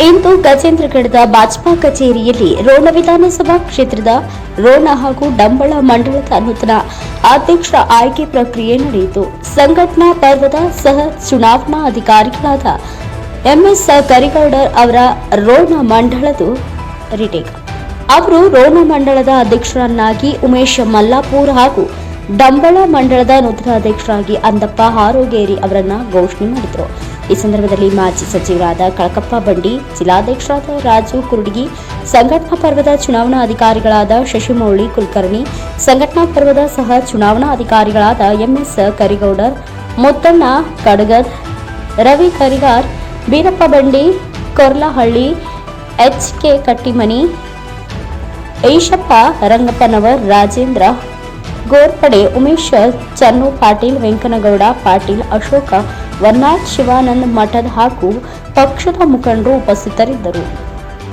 ಇಂದು ಗಜೇಂದ್ರಗಢದ ಭಾಜಪಾ ಕಚೇರಿಯಲ್ಲಿ ರೋಣ ವಿಧಾನಸಭಾ ಕ್ಷೇತ್ರದ ರೋಣ ಹಾಗೂ ಡಂಬಳ ಮಂಡಳದ ನೂತನ ಅಧ್ಯಕ್ಷ ಆಯ್ಕೆ ಪ್ರಕ್ರಿಯೆ ನಡೆಯಿತು. ಸಂಘಟನಾ ಪರ್ವದ ಸಹ ಚುನಾವಣಾ ಅಧಿಕಾರಿಗಳಾದ ಎಂಎಸ್ ಕರಿಗೌಡರ್ ಅವರ ರೋಣ ಮಂಡಳದು ರಿಟೇಕ್. ಅವರು ರೋಣ ಮಂಡಳದ ಅಧ್ಯಕ್ಷರನ್ನಾಗಿ ಉಮೇಶ್ ಮಲ್ಲಾಪುರ್ ಹಾಗೂ ಡಂಬಳ ಮಂಡಳದ ನೂತನ ಅಧ್ಯಕ್ಷರಾಗಿ ಅಂದಪ್ಪ ಹಾರೋಗೇರಿ ಅವರನ್ನ ಘೋಷಣೆ ಮಾಡಿದರು. ಈ ಸಂದರ್ಭದಲ್ಲಿ ಮಾಜಿ ಸಚಿವರಾದ ಕಳಕಪ್ಪ ಬಂಡಿ, ಜಿಲ್ಲಾಧ್ಯಕ್ಷರಾದ ರಾಜು ಕುರುಡಗಿ, ಸಂಘಟನಾ ಪರ್ವದ ಚುನಾವಣಾ ಅಧಿಕಾರಿಗಳಾದ ಶಶಿಮೌಳಿ ಕುಲಕರ್ಣಿ, ಸಂಘಟನಾ ಪರ್ವದ ಸಹ ಚುನಾವಣಾ ಅಧಿಕಾರಿಗಳಾದ M S Karigoudar, Muttanna Kadagad, Ravi Karigar, Birappa Bandi, Korlahalli, H K Kattimani, Ishappa Rangappanavar, Rajendra Ghorpade Umesh Channu Patil Venkanagouda Patil Ashoka Varnath Shivanand Mathad ಹಾಗೂ ಪಕ್ಷದ ಮುಖಂಡರು ಉಪಸ್ಥಿತರಿದ್ದರು.